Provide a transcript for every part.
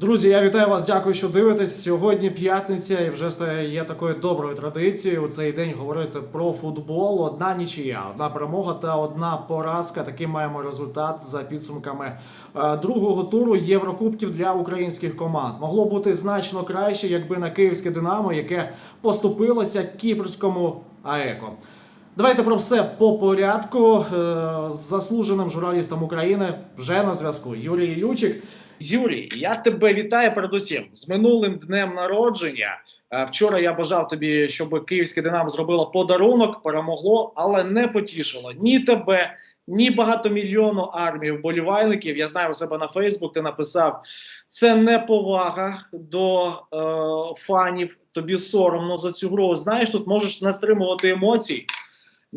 Друзі, я вітаю вас. Дякую, що дивитесь. Сьогодні п'ятниця, і вже стає такою доброю традицією у цей день говорити про футбол. Одна нічия, одна перемога та одна поразка. Такий маємо результат за підсумками е, другого туру Єврокубків для українських команд. Могло бути значно краще, якби на київське Динамо, яке поступилося кіпрському АЕКО. Давайте про все по порядку. Е, З заслуженим журналістом України вже на зв'язку Юрій Ючик. Юрій, я тебе вітаю передусім з минулим днем народження. Е, Вчора я бажав тобі, щоб київське Динамо зробило подарунок, перемогло, але не потішило ні тебе, ні багатомільйонну армію вболівальників. Я знаю у себе на Фейсбук. Ти написав це неповага до е, фанів. Тобі соромно за цю гру. Знаєш, тут можеш не стримувати емоцій,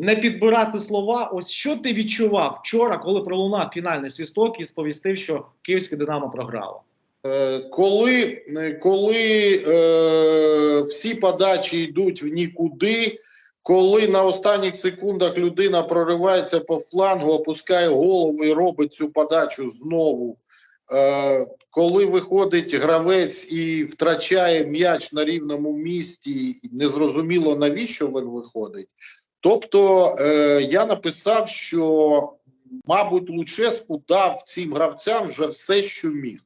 не підбирати слова. Ось що ти відчував вчора, коли пролунав фінальний свісток і сповістив, що київське Динамо програло. Е, Коли, коли е, всі подачі йдуть в нікуди, коли на останніх секундах людина проривається по флангу, опускає голову і робить цю подачу знову, е, коли виходить гравець і втрачає м'яч на рівному місці, незрозуміло навіщо він виходить. Тобто е, я написав, що, мабуть, Луческу дав цим гравцям вже все, що міг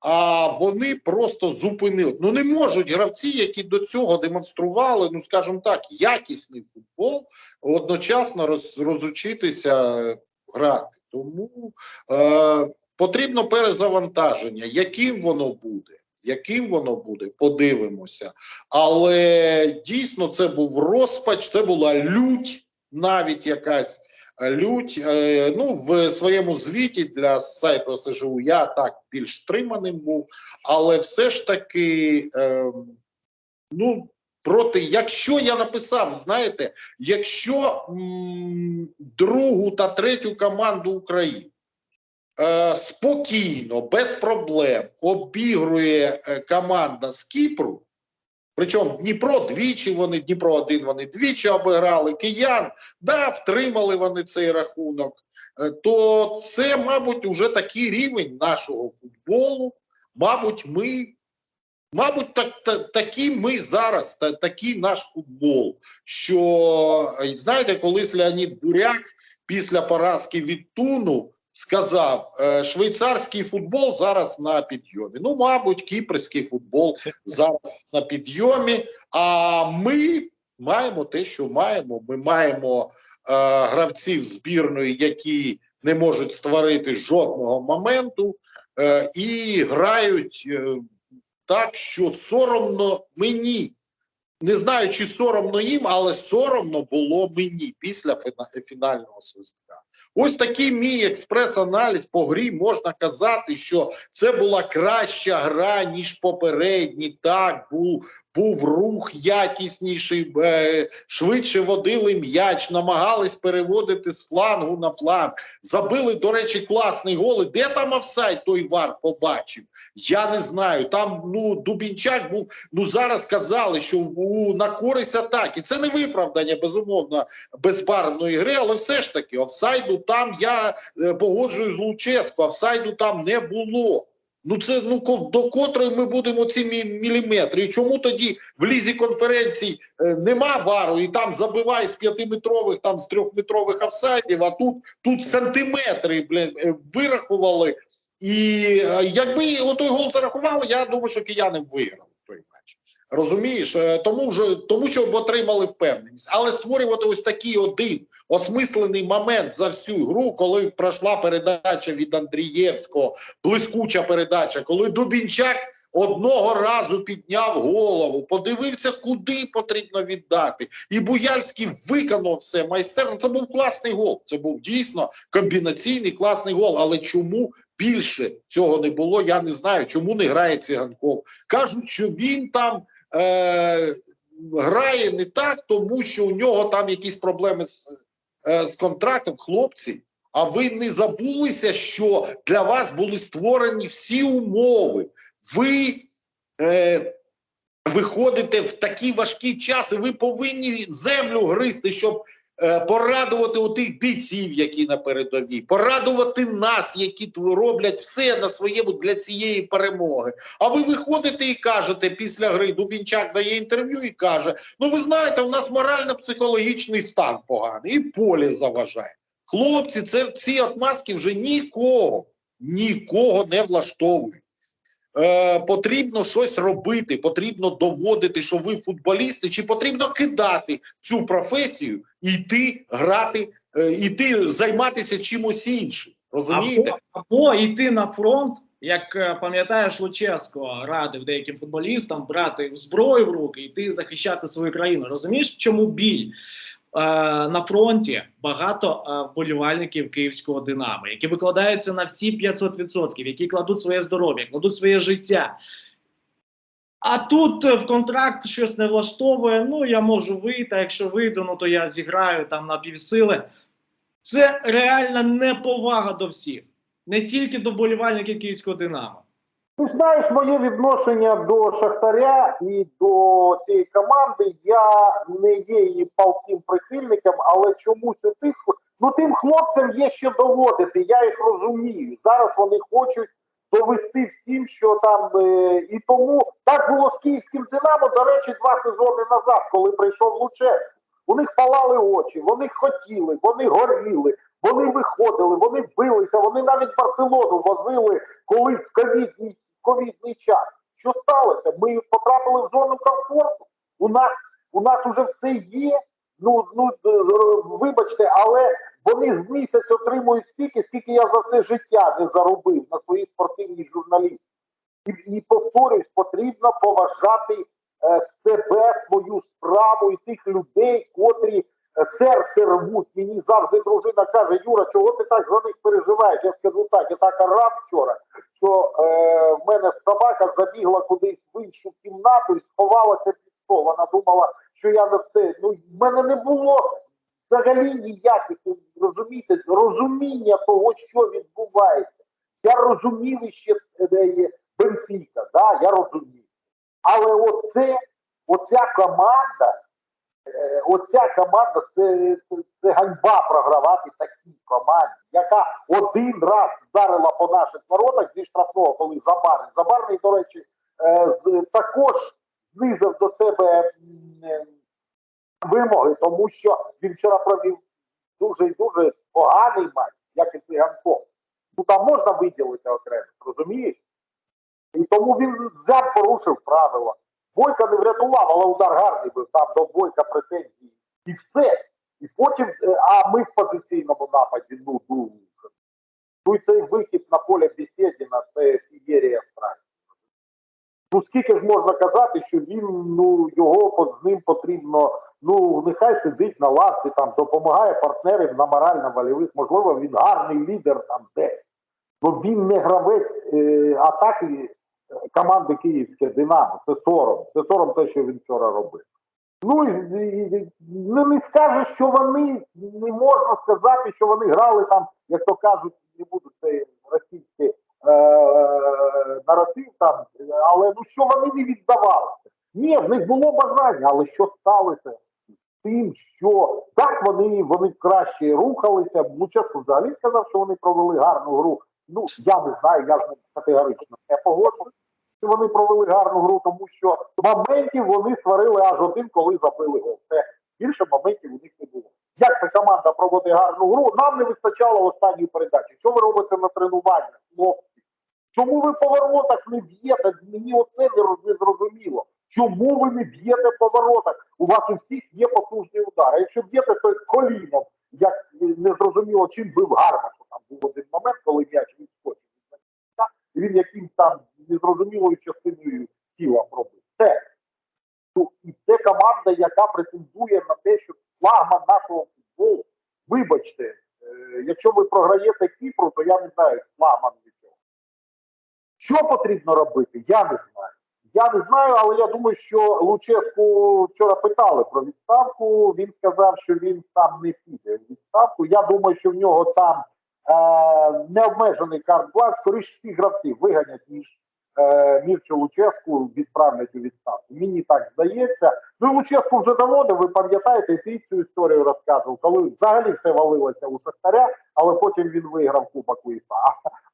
а вони просто зупинили. Ну не можуть гравці, які до цього демонстрували, ну скажімо так, якісний футбол, одночасно роз, розучитися грати. Тому е, потрібно перезавантаження. Яким воно буде? Яким воно буде, подивимося. Але дійсно це був розпач, це була лють, навіть якась лють. Е, ну, в своєму звіті для сайту СЖУ я так більш стриманим був, але все ж таки, е, ну, проти, якщо я написав, знаєте, якщо м, другу та третю команду України е, спокійно, без проблем обігрує е, команда з Кіпру. Причому Дніпро двічі вони, Дніпро один вони двічі обіграли, киян, да, втримали вони цей рахунок. Е, То це, мабуть, уже такий рівень нашого футболу. Мабуть, ми, мабуть, так, та, такі ми зараз, та, такий наш футбол. Що, е, знаєте, колись Леонід Буряк після поразки від Туну сказав: е, швейцарський футбол зараз на підйомі. Ну, мабуть, кіпрський футбол зараз на підйомі. А ми маємо те, що маємо. Ми маємо е, гравців збірної, які не можуть створити жодного моменту, е, і грають е, так, що соромно мені. Не знаю, чи соромно їм, але соромно було мені після фінального свистка. Ось такий мій експрес-аналіз по грі можна казати, що це була краща гра, ніж попередні. Так, був, був рух якісніший, е, швидше водили м'яч, намагались переводити з флангу на фланг. Забили, до речі, класний гол. Де там офсайд той вар побачив? Я не знаю. Там ну Дубінчак був. Ну зараз казали, що у, на користь атаки. Це не виправдання, безумовно, безбарвної гри, але все ж таки, офсайду там я е, погоджуюсь з Луческо, офсайду там не було. Ну це ну до котрої ми будемо ці мі- міліметри. І чому тоді в лізі конференцій е, нема вару, і там забиває з п'ятиметрових, там з трьохметрових офсайдів, а тут тут сантиметри блін, е, вирахували. І е, якби отой гол зарахували, я думаю, що кияни б виграли той матч. Розумієш, Е, тому вже тому, що отримали впевненість, але створювати ось такий один осмислений момент за всю гру, коли пройшла передача від Андрієвського, блискуча передача, коли Дубінчак одного разу підняв голову, подивився, куди потрібно віддати, і Буяльський виконав все майстерно. Це був класний гол. Це був дійсно комбінаційний класний гол. Але чому більше цього не було? Я не знаю. Чому не грає циганков? Кажуть, що він там. Е- Грає не так, тому що у нього там якісь проблеми з, е, з контрактом, хлопці. А ви не забулися, що для вас були створені всі умови. Ви е, виходите в такий важкий час, і ви повинні землю гризти, щоб порадувати у тих бійців, які на передовій, порадувати нас, які роблять все на своєму для цієї перемоги. А ви виходите і кажете після гри, Дубінчак дає інтерв'ю і каже: Ну, ви знаєте, у нас морально-психологічний стан поганий, і поле заважає. Хлопці, це ці отмазки вже нікого, нікого не влаштовують. Е, потрібно щось робити, потрібно доводити, що ви футболісти, чи потрібно кидати цю професію, і йти грати, е, іти займатися чимось іншим. Розумієте? Або, або йти на фронт, як е, пам'ятаєш, Луческо радив деяким футболістам брати зброю в руки йти захищати свою країну. Розумієш, чому біль? Е, на фронті багато е, вболівальників київського Динамо, які викладаються на всі 500%, які кладуть своє здоров'я, кладуть своє життя. А тут е, в контракт щось не влаштовує. Ну я можу вийти. а Якщо вийду, ну то я зіграю там на півсили. Це реальна неповага до всіх, не тільки до болівальників київського Динамо. Ти знаєш моє відношення до Шахтаря і до цієї команди. Я не є її палким прихильником, але чомусь у тих ну тим хлопцям є що доводити. Я їх розумію. Зараз вони хочуть довести всім, що там е, і тому так було з київським Динамо. До речі, два сезони назад, коли прийшов Луческо. У них палали очі, вони хотіли, вони горіли, вони виходили, вони билися, вони навіть Барселону возили, коли в ковідний, ковідний час. Що сталося? Ми потрапили в зону комфорту. У нас у нас уже все є. Ну ну е, вибачте, але вони з місяць отримують стільки, скільки я за все життя не заробив на своїй спортивній журналістиці. І, і повторюсь, потрібно поважати е, себе, свою справу і тих людей, котрі серце рвуть. Мені завжди дружина каже: Юра, чого ти так за них переживаєш? Я скажу так, я так орав вчора, що е, в мене собака забігла кудись в іншу кімнату і сховалася під стол. Вона думала, що я на це. Ну, в мене не було взагалі ніяких розумієте, розуміння того, що відбувається. Я розумів ще е, Бенфіка, да, я розумів. Але оце, оця команда, оця команда це, це, це ганьба програвати такій команді, яка один раз вдарила по наших воротах зі штрафного, коли Забарний. Забарний, до речі, е, також знизив до себе е, вимоги, тому що він вчора провів дуже і дуже поганий матч, як і Циганков. Ну там можна виділити окремо, розумієш? І тому він взяв, порушив правила. Бойка не врятував, але удар гарний був, там до Бойка претензії. І все. І потім, е, а ми в позиційному нападі, ну, ну, ну і цей вихід на поле Бесєдіна, це фієрія страшна. Ну скільки ж можна казати, що він, ну, його з ним потрібно, ну, нехай сидить на лавці, там, допомагає партнерам на морально-вольових, можливо, він гарний лідер там десь. Ну він не гравець е, атаки команди Київське Динамо. Це сором. Це сором те, що він вчора робив. Ну і, і, ну, не скажеш, що вони не можна сказати, що вони грали там, як то кажуть, не буду це російський е, наратив там, але ну що вони не віддавалися? Ні, в них було бажання, але що сталося? з Тим, що так вони, вони краще рухалися. Луческо взагалі сказав, що вони провели гарну гру. Ну я не знаю, я категорично не погоджуюсь, що вони провели гарну гру, тому що моментів вони створили аж один, коли забили гол. Це більше моментів у них не було. Як ця команда проводить гарну гру? Нам не вистачало останньої передачі. Що ви робите на тренуваннях, хлопці? Чому ви по воротах не б'єте? Мені оце не зрозуміло. Чому ви не б'єте по воротах? У вас у всіх є потужний удар. Якщо б'єте, то коліном, як не зрозуміло, чим бив гарно, що там був один момент, коли м'яч відскочив. Він яким там незрозумілою частиною тіла пробив. Це Ну, і це команда, яка претендує на те, що флагман нашого футболу. Вибачте, е, якщо ви програєте Кіпру, то я не знаю флагман від цього. Що потрібно робити? Я не знаю. Я не знаю, але я думаю, що Луческу вчора питали про відставку. Він сказав, що він сам не піде в відставку. Я думаю, що в нього там е, необмежений карт-бланк, скоріше всі гравці виганять ніж Мірчу Луческу відправлять у відставку. Мені так здається. Ну, Луческу вже доводив, ви пам'ятаєте, ти цю історію розказував, коли взагалі все валилося у Шахтаря, але потім він виграв Кубок УЄФА.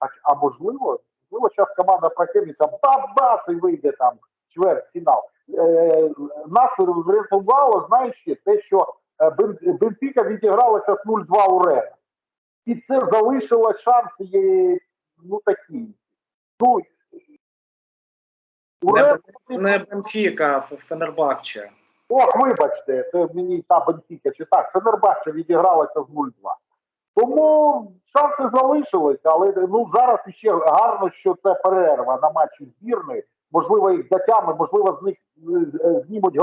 А, а, можливо, можливо, зараз команда прокинеться, бабац і вийде там чвертьфінал. Е, нас врятувало, знаєш, те, що е, Бенфіка відігралася з 0-2 у Рена. І це залишило шанси, є, ну такі. Ну, Не, не Бенфіка, Фенербахче. Ох, вибачте, це мені та Бенфіка чи так, Фенербахче відігралася з 0-2. Тому шанси залишилися, але ну зараз ще гарно, що це перерва на матчі збірної. Можливо, їх затягне, можливо, з них е, знімуть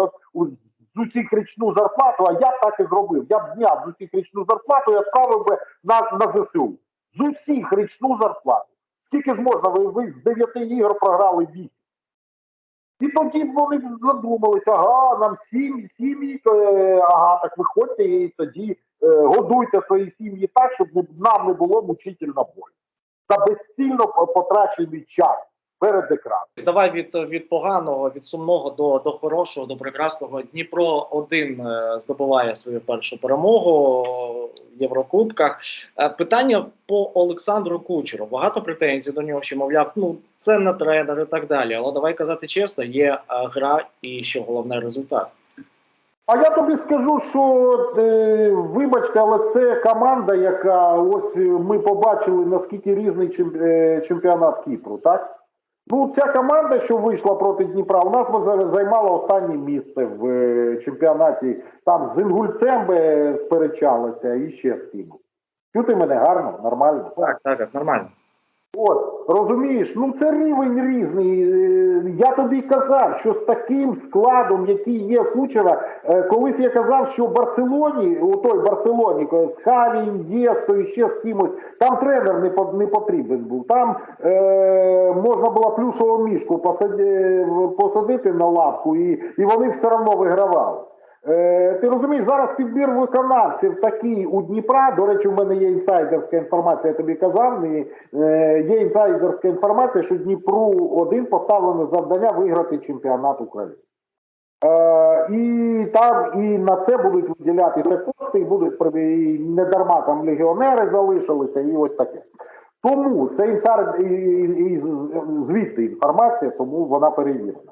з усіх річну зарплату. А я б так і зробив. Я б зняв з усіх річну зарплату і відправив би на, на ЗСУ. З усіх річну зарплату. Скільки ж можна? Ви, ви з 9 ігор програли 8. І тоді вони задумалися, ага, нам сім'ї, сім'ї, е, ага, так виходьте і тоді е, годуйте свої сім'ї так, щоб не- нам не було мучительно болі. Та безцільно по- потрачений час перед екраном. Давай від, від поганого, від сумного до, до хорошого, до прекрасного. Дніпро один е, здобуває свою першу перемогу в Єврокубках. Е, Питання по Олександру Кучеру. Багато претензій до нього, що мовляв, ну це не тренер і так далі. Але давай казати чесно, є е, гра і що головне результат. А я тобі скажу, що вибачте, але це команда, яка ось ми побачили наскільки різний чемпіонат Кіпру, так? Ну, ця команда, що вийшла проти Дніпра, у нас за- займала останнє місце в е, чемпіонаті. Там з Інгульцем би сперечалася і ще з кимось. Чути мене гарно, нормально. Так, так, нормально. От, розумієш, ну це рівень різний. Е, Я тобі казав, що з таким складом, який є в Кучера, е, колись я казав, що в Барселоні, у той Барселоні, з Хаві, Індєсто і ще з кимось, там тренер не, не потрібен був. Там е, можна було плюшову мішку посади, посадити на лавку, і, і вони все одно вигравали. Е, ти розумієш, зараз підбір виконавців такий у Дніпра. До речі, в мене є інсайдерська інформація, я тобі казав. І, е, є інсайдерська інформація, що Дніпру один поставлено завдання виграти чемпіонат України. Е, і там і на це будуть виділятися кошти, і будуть і не дарма там легіонери залишилися, і ось таке. Тому це інсайд, і, і, і звідти інформація, тому вона перевірена.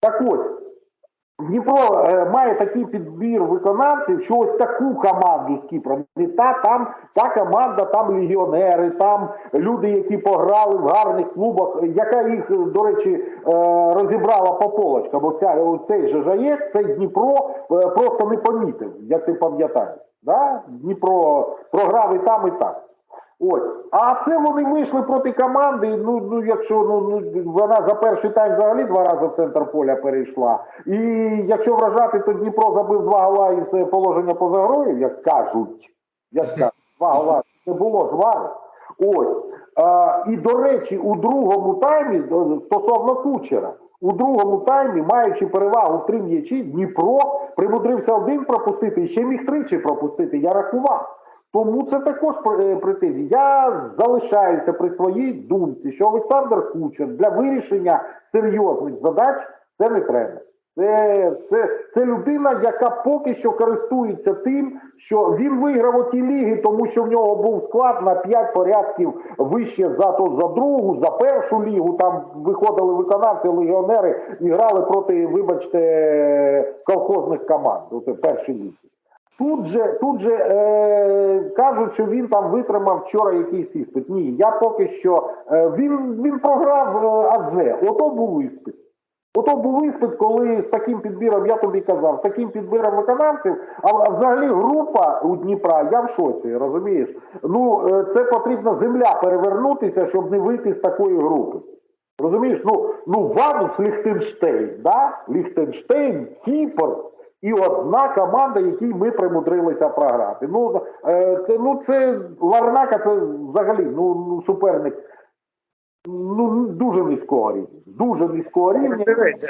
Так ось. Дніпро е, має такий підбір виконавців, що ось таку команду з Кіпром. І та там та команда, там легіонери, там люди, які пограли в гарних клубах, яка їх, до речі, е, розібрала по полочкам. Бо ця цей жаєк, цей Дніпро е, просто не помітив, як ти пам'ятаєш. Да? Дніпро програв і там, і так. Ось. А це вони вийшли проти команди. Ну, ну якщо ну, ну вона за перший тайм взагалі два рази в центр поля перейшла. І якщо вражати, то Дніпро забив два гола із е, положення поза грою, як кажуть. Як кажуть, два гола не було ж вари. Ось. А, і до речі, у другому таймі стосовно кучера. У другому таймі, маючи перевагу в три м'ячі, Дніпро примудрився один пропустити і ще міг тричі пропустити. Я рахував. Тому це також е, претензії. Я залишаюся при своїй думці, що Олександр Кучер для вирішення серйозних задач це не тренер. Це, це, це людина, яка поки що користується тим, що він виграв оті ліги, тому що в нього був склад на 5 порядків вище за то за другу, за першу лігу. Там виходили виконавці, легіонери і грали проти, вибачте, колхозних команд. Оце перші ліги. Тут же, тут же е, кажуть, що він там витримав вчора якийсь іспит. Ні, я поки що е, він, він програв е, АЗ. Ото був іспит. Ото був іспит, коли з таким підбіром, я тобі казав, з таким підбіром виконавців, а, взагалі група у Дніпра, я в шоці, розумієш? Ну, е, це потрібно земля перевернутися, щоб не вийти з такої групи. Розумієш, ну, ну Ванус Ліхтенштейн, да? Ліхтенштейн, Кіпр і одна команда, якій ми примудрилися програти. Ну, е, це, ну, це Ларнака, це взагалі ну, ну, суперник ну, дуже низького рівня. Дуже низького рівня.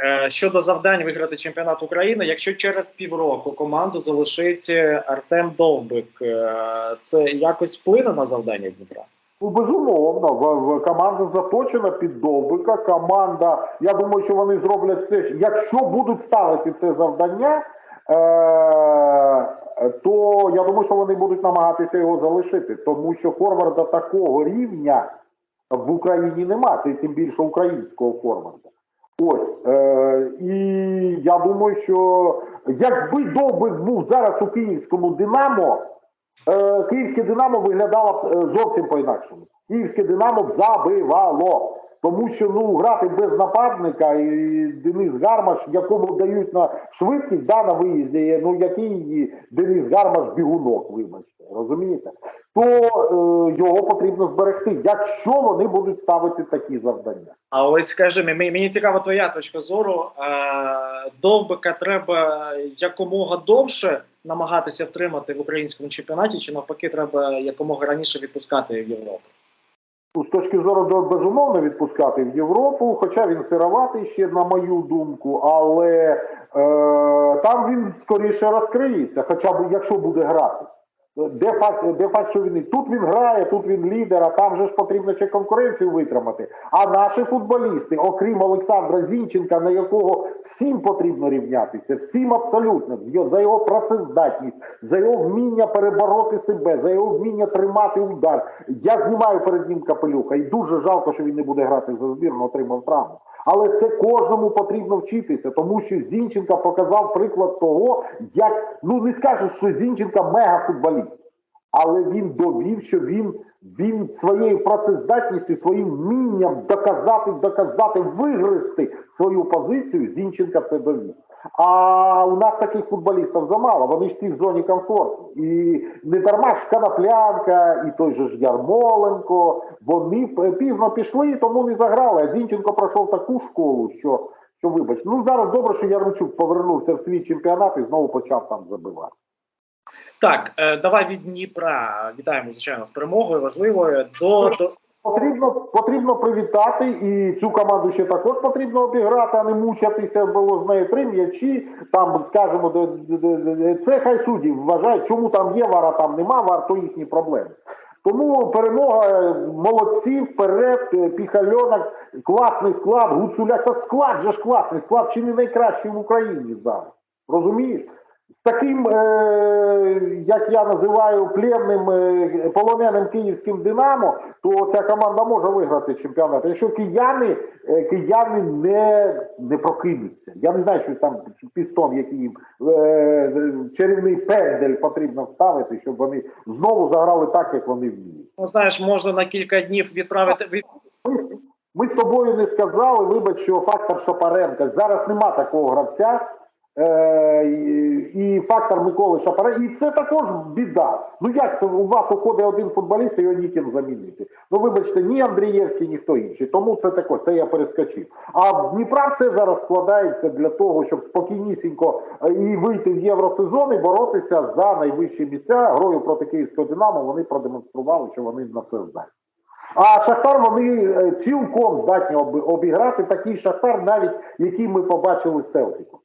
Е, щодо завдань виграти чемпіонат України, якщо через півроку команду залишить Артем Довбик, е, це якось вплине на завдання Дніпра? Ну, безумовно, в, в команда заточена під Довбика. Команда, я думаю, що вони зроблять все. що- Якщо будуть ставити це завдання, е, то я думаю, що вони будуть намагатися його залишити, тому що форварда такого рівня в Україні нема, це тим більше українського форварда. Ось е, і я думаю, що якби Довбик був зараз у київському Динамо, е, київське Динамо виглядало б е, зовсім по-інакшому. Київське Динамо забивало. Тому що ну грати без нападника і Денис Гармаш, якому дають на швидкість да, на виїзді, ну який Денис Гармаш бігунок, вибачте, розумієте? То е, його потрібно зберегти, якщо вони будуть ставити такі завдання. А ось скажи мені, мені цікава твоя точка зору. Е, Довбика треба якомога довше намагатися втримати в українському чемпіонаті, чи навпаки, треба якомога раніше відпускати в Європу. Ну, з точки зору безумовно відпускати в Європу, хоча він сироватий ще на мою думку, але е, там він скоріше розкриється, хоча б якщо буде грати. Де факт, де факт, що він тут він грає, тут він лідер, а там же ж потрібно ще конкуренцію витримати. А наші футболісти, окрім Олександра Зінченка, на якого всім потрібно рівнятися, всім абсолютно за його працездатність, за його вміння перебороти себе, за його вміння тримати удар. Я знімаю перед ним капелюха, і дуже жалко, що він не буде грати за збірну, отримав травму. Але це кожному потрібно вчитися, тому що Зінченка показав приклад того, як ну не скажу, що Зінченка мега футболіст, але він довів, що він, він своєю працездатністю, своїм вмінням доказати, доказати, вигризти свою позицію. Зінченка це довів. А у нас таких футболістів замало, вони всі в зоні комфорту. І не дарма ж Коноплянка, і той же ж Ярмоленко. Вони пізно пішли, тому не заграли. А Зінченко пройшов таку школу, що, що вибач. Ну зараз добре, що Ярмчук повернувся в свій чемпіонат і знову почав там забивати. Так, е, давай від Дніпра вітаємо, звичайно, з перемогою важливою. До, до Потрібно, потрібно привітати, і цю команду ще також потрібно обіграти, а не мучатися. Було з нею три м'ячі. Там, де- це хай судді вважають, чому там є вара, там нема вар, то їхні проблеми. Тому перемога е, молодці, вперед, е, піхальонок, класний склад, гуцуляк. Та склад же ж класний, склад чи не найкращий в Україні зараз. Розумієш? Таким, е, як я називаю, племним е, полоненим київським Динамо, то ця команда може виграти чемпіонат. Якщо кияни, е, кияни не, не прокинуться. Я не знаю, що там пістон, який їм чарівний пендель потрібно вставити, щоб вони знову заграли так, як вони вміють. ну знаєш, можна на кілька днів відправити від Ми, ми з тобою не сказали, вибач, що фактор Шапаренка. Зараз нема такого гравця. Е, і, фактор Миколи Шапаренка. І це також біда. Ну як це у вас уходить один футболіст і його ніким замінити? Ну вибачте, ні Андрієвський, ні хто інший. Тому це також, це я перескочив. А в Дніпра все зараз складається для того, щоб спокійнісінько е, і вийти в євросезон і боротися за найвищі місця. Грою проти Київського Динамо вони продемонстрували, що вони на це здатні. А Шахтар вони е, цілком здатні обіграти такий Шахтар, навіть який ми побачили з Селтиком.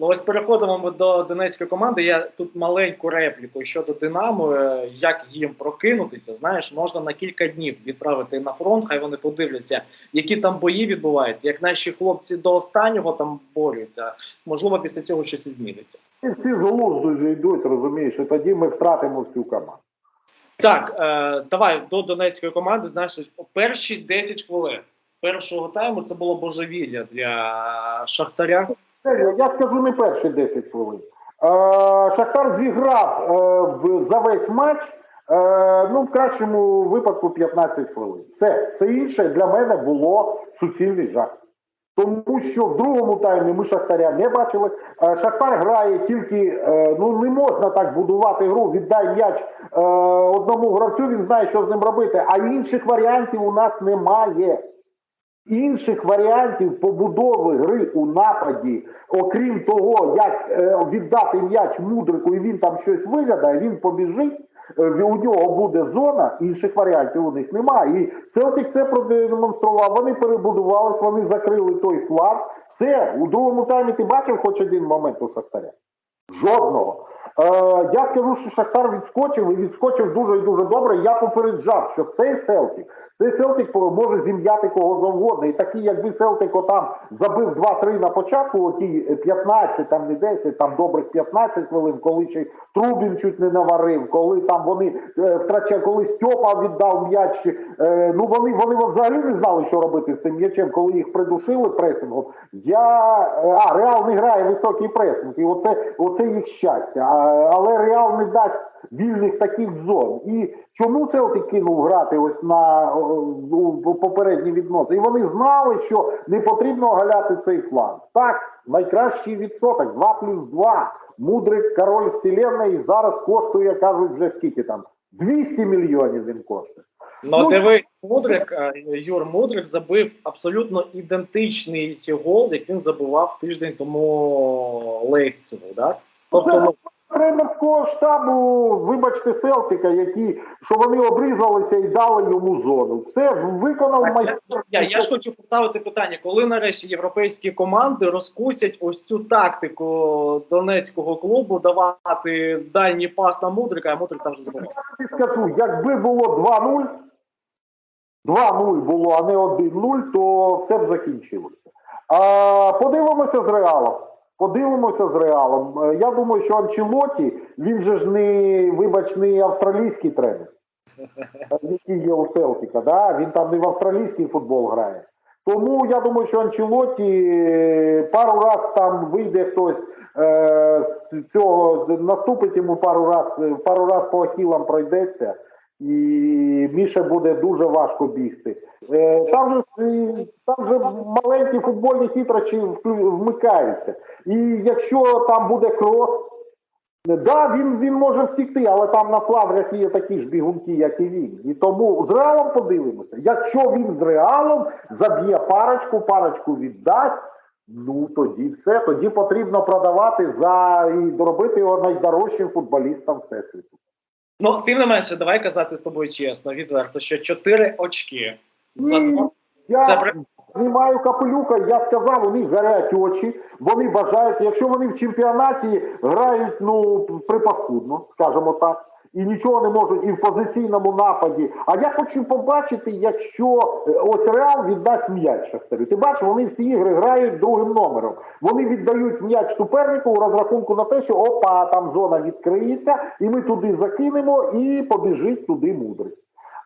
Ну, ось переходимо ми до донецької команди. Я тут маленьку репліку щодо Динамо, е, як їм прокинутися. Знаєш, можна на кілька днів відправити на фронт, хай вони подивляться, які там бої відбуваються, як наші хлопці до останнього там борються. Можливо, після цього щось і зміниться. І всі з глузду вже йдуть, розумієш, і тоді ми втратимо всю команду. Так, е, давай до донецької команди. Знаєш, перші 10 хвилин першого тайму це було божевілля для Шахтаря. Я скажу не перші 10 хвилин. Е, Шахтар зіграв е, за весь матч, е, ну, в кращому випадку 15 хвилин. Все, все інше для мене було суцільний жах. Тому що в другому таймі ми Шахтаря не бачили. Шахтар грає тільки, ну не можна так будувати гру, віддай м'яч одному гравцю, він знає, що з ним робити, а інших варіантів у нас немає. Інших варіантів побудови гри у нападі, окрім того, як е, віддати м'яч мудрику, і він там щось вигадає, він побіжить, е, у нього буде зона, інших варіантів у них немає. І Селтик це продемонстрував. Вони перебудувались, вони закрили той фланг. Все, у другому таймі ти бачив хоч один момент у Шахтаря? Жодного. Я скажу, що Шахтар відскочив і відскочив дуже і дуже добре. Я попереджав, що цей Селтик, цей Селтик може зім'яти кого завгодно. І такий, якби Селтик отам забив 2-3 на початку, оті 15, там не 10, там добрих 15 хвилин, коли ще Трубін чуть не наварив, коли там вони е, втрачали, коли Стьопа віддав м'яч. Е, ну вони, вони взагалі не знали, що робити з цим м'ячем, коли їх придушили пресингом. Я е, а Реал не грає високий пресинг, і оце, оце їх щастя. Але Реал не дасть вільних таких зон. І чому Селтик кинув грати ось на попередні відносини? І вони знали, що не потрібно оголяти цей фланг. Так, найкращий відсоток 2 плюс 2. Мудрик, король вселенної, зараз коштує, кажуть, вже скільки там? 200 мільйонів він коштує. Ну, Ну, диви, Мудрик, Юр Мудрик забив абсолютно ідентичний гол, як він забивав тиждень тому Лейпцигу, так? Тобто, ну, тренерського штабу, вибачте, Селтика, які що вони обрізалися і дали йому зону. Все виконав Так, майстер. я, я ж хочу поставити питання, коли нарешті європейські команди розкусять ось цю тактику донецького клубу давати дальній пас на Мудрика, а Мудрик там вже забивав. Я тобі скажу, якби було 2-0, 2-0 було, а не 1-0, то все б закінчилося. А, подивимося з реалом. Подивимося з реалом. Е, Я думаю, що Анчелоті, він же ж не, вибач, не австралійський тренер, е, який є у Селтіка, да? він там не в австралійський футбол грає. Тому я думаю, що Анчелоті е, пару раз там вийде хтось е, з цього, наступить йому пару раз, пару раз по ахілам пройдеться, і Міша буде дуже важко бігти. Е, там же, е, там же маленькі футбольні хитрощі вклю- вмикаються. І якщо там буде крос, Да, він, він може втікти, але там на флангах є такі ж бігунки, як і він. І тому з реалом подивимося. Якщо він з реалом заб'є парочку, парочку віддасть, ну тоді все. Тоді потрібно продавати за і робити його найдорожчим футболістом всесвіту. Ну, тим не менше, давай казати з тобою чесно, відверто, що 4 очки за два. Я Це знімаю капелюка, я сказав, у них горять очі, вони бажають, якщо вони в чемпіонаті грають ну припаскудно, скажімо так, і нічого не можуть і в позиційному нападі. А я хочу побачити, якщо е, ось Реал віддасть м'яч Шахтарю. Ти бачиш, вони всі ігри грають другим номером. Вони віддають м'яч супернику у розрахунку на те, що опа, там зона відкриється, і ми туди закинемо, і побіжить туди мудрий.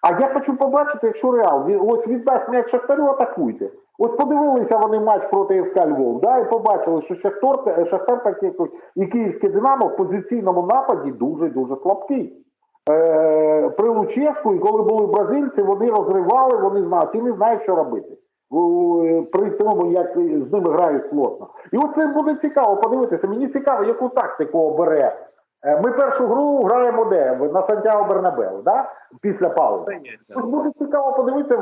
А я хочу побачити, якщо Реал ось віддасть м'яч Шахтарю, атакуйте. От подивилися вони матч проти ФК Львов, да, і побачили, що Шахтар, Шахтар так як і Київське Динамо в позиційному нападі дуже-дуже слабкий. Е, при Луческу, і коли були бразильці, вони розривали, вони знали, ці не знають, що робити. При тому, як з ними грають плотно. І оце буде цікаво подивитися. Мені цікаво, яку тактику обере. Е, Ми першу гру граємо де? На Сантьяго Бернабеу, да? після паузи. Буде цікаво подивитися,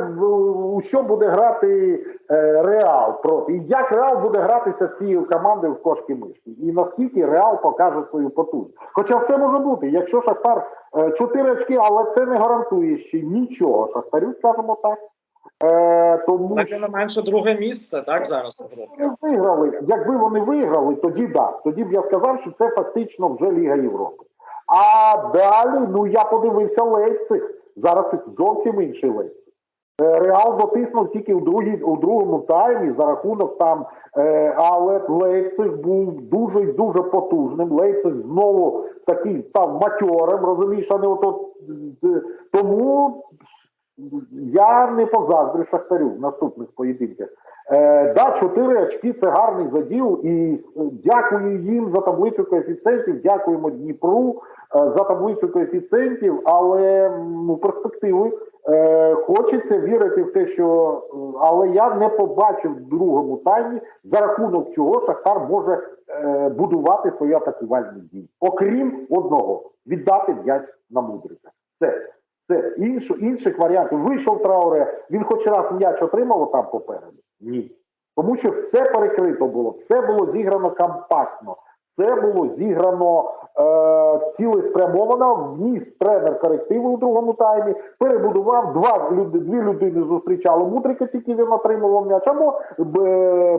у що буде грати е, Реал проти. І як Реал буде гратися з цією командою в кошки мишки. І наскільки Реал покаже свою потужність. Хоча все може бути. Якщо Шахтар е, 4 очки, але це не гарантує ще нічого. Шахтарю, скажімо так. Е, тому Так, що не менше друге місце, так, зараз у групі. виграли. Якби вони виграли, тоді да. Тоді б я сказав, що це фактично вже Ліга Європи. А далі, ну я подивився Лейпциг. Зараз зовсім інший Лейпциг. Е, Реал дотиснув тільки у, другій, у другому таймі за рахунок там, е, але Лейпциг був дуже і дуже потужним. Лейпциг знову такий став матьорем, розумієш, а не ото. е, Тому я не позаздрю Шахтарю в наступних поєдинках. Е, да, 4 очки це гарний заділ, і е, дякую їм за таблицю коефіцієнтів, дякуємо Дніпру е, за таблицю коефіцієнтів, але ну, перспективи е, хочеться вірити в те, що е, але я не побачив в другому таймі, за рахунок чого Шахтар може е, будувати свої атакувальні дії. Окрім одного віддати м'яч на мудрика. Все. Це інш, інших варіантів. Вийшов Трауре, він хоч раз м'яч отримав там попереду? Ні. Тому що все перекрито було, все було зіграно компактно, все було зіграно е, цілеспрямовано, вніс тренер корективи у другому таймі, перебудував, два люди, дві людини зустрічали Мудрика, тільки він отримував м'яч, або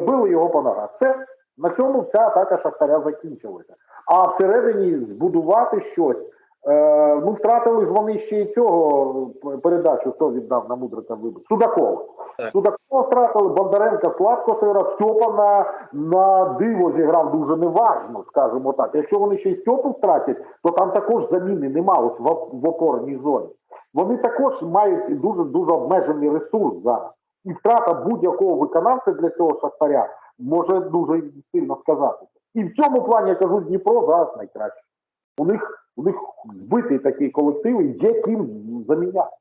били його по ногах. Все. На цьому вся атака Шахтаря закінчилася. А всередині збудувати щось. Е, ну, втратили ж вони ще й цього е, передачу, хто віддав на мудрика вибір. Судакова. Судакова втратили, Бондаренка сладко сира, Стьопа на, на диво зіграв дуже неважно, скажімо так. Якщо вони ще й Стьопу втратять, то там також заміни нема ось в, в опорній зоні. Вони також мають дуже дуже обмежений ресурс зараз. І втрата будь-якого виконавця для цього шахтаря може дуже сильно сказатися. І в цьому плані я кажу, Дніпро зараз найкраще. У них у них збитий такий колектив, є ким заміняти.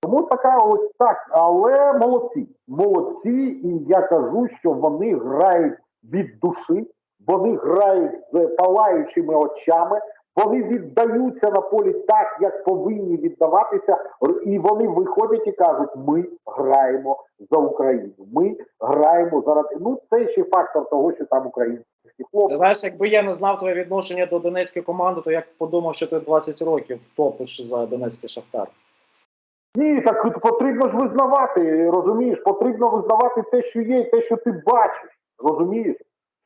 Тому така ось так, але молодці. Молодці, і я кажу, що вони грають від душі, вони грають з палаючими очами, вони віддаються на полі так, як повинні віддаватися, і вони виходять і кажуть: ми граємо за Україну. Ми граємо заради. Ну це ще фактор того, що там українські хлопці. знаєш, якби я не знав твоє відношення до донецької команди, то я б подумав, що ти 20 років топиш за донецький шахтар. Ні, так потрібно ж визнавати, розумієш, потрібно визнавати те, що є, і те, що ти бачиш. Розумієш?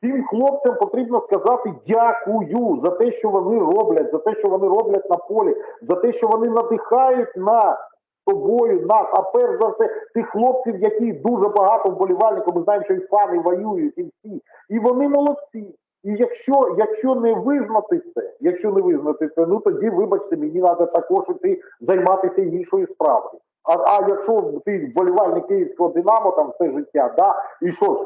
Цим хлопцям потрібно сказати дякую за те, що вони роблять, за те, що вони роблять на полі, за те, що вони надихають нас тобою, нас, а перш за все, тих хлопців, які дуже багато вболівальників, ми знаємо, що і фани воюють, і всі. І вони молодці. І якщо, якщо не визнати це, якщо не визнати це, ну тоді, вибачте, мені треба також іти займатися іншою справою. А, а якщо ти вболівальник київського Динамо там все життя, да, і що ж,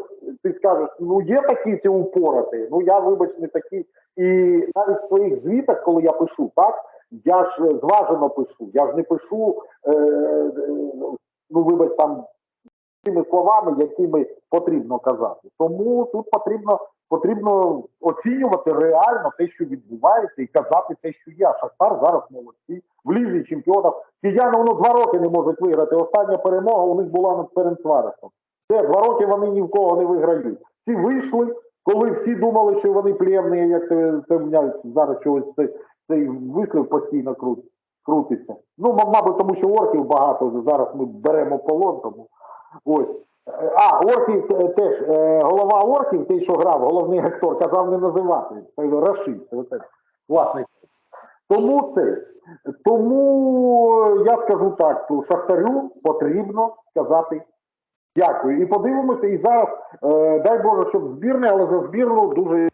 ти скажеш, ну є такі ці упорати, ну я вибач не такий. І навіть в своїх звітах, коли я пишу, так, я ж зважено пишу, я ж не пишу, е, е, ну вибач там тими словами, якими потрібно казати. Тому тут потрібно потрібно оцінювати реально те, що відбувається, і казати те, що є. Шахтар зараз молодці в лізі чемпіонів. Кияни воно два роки не можуть виграти. Остання перемога у них була над Ференцваресом. Це два роки вони ні в кого не виграють. Ці вийшли, коли всі думали, що вони плємні, як це, це мене зараз чогось цей, цей вислів постійно крут, крутиться. Ну, мабуть, тому що орків багато. Зараз ми беремо полон, тому ось. Е, А, орків е, теж е, голова орків, той, що грав, головний актор, казав не називати. Рашид, власний. Тому це. Тому я скажу так, що Шахтарю потрібно сказати дякую. І подивимося, і зараз, дай Боже, щоб збірне, але за збірну дуже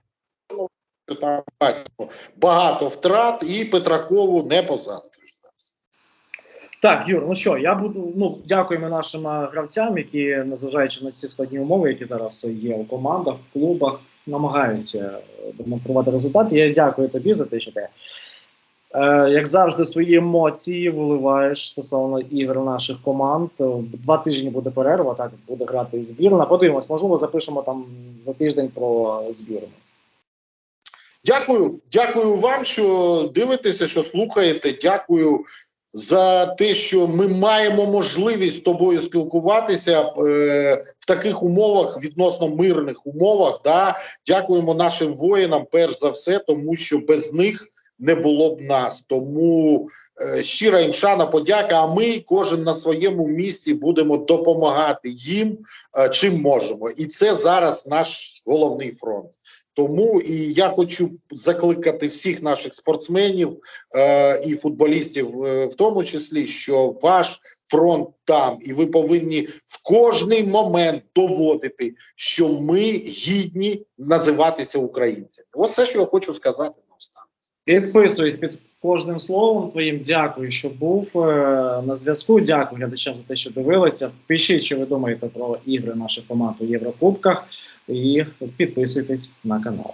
багато втрат і Петракову не позастріж. Так, Юр, ну що, я буду. Ну, дякуємо нашим гравцям, які, незважаючи на всі складні умови, які зараз є у командах, в клубах, намагаються е, демонструвати результати. Я дякую тобі за те, що ти, е, як завжди, свої емоції виливаєш стосовно ігор наших команд. Два тижні буде перерва, так буде грати і збірна. Подивимось, можливо, запишемо там за тиждень про збірну. Дякую, дякую вам, що дивитеся, що слухаєте. Дякую за те, що ми маємо можливість з тобою спілкуватися е, в таких умовах, відносно мирних умовах. Да? Дякуємо нашим воїнам, перш за все, тому що без них не було б нас. Тому е, щира їм шана, подяка. А ми кожен на своєму місці будемо допомагати їм, е, чим можемо. І це зараз наш головний фронт. Тому і я хочу закликати всіх наших спортсменів е, і футболістів, е, в тому числі, що ваш фронт там, і ви повинні в кожний момент доводити, що ми гідні називатися українцями. Ось все, що я хочу сказати на останок. Підписуюсь під кожним словом твоїм. Дякую, що був е, на зв'язку. Дякую глядачам за те, що дивилися. Пишіть, що ви думаєте про ігри наших команд у Єврокубках, і підписуйтесь на канал.